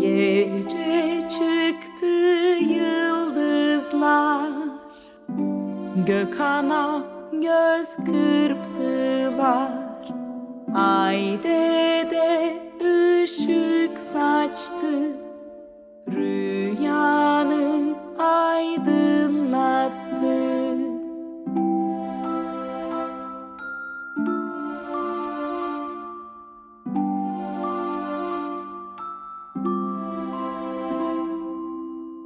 Gece çıktı yıldızlar. Gökana göz kırptılar. Ay de ışık saçtı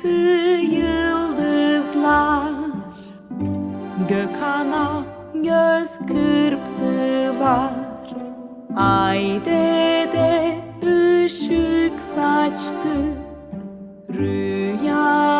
çıktı yıldızlar. Gökana göz kırptılar. Ay de ışık saçtı. Rüyanı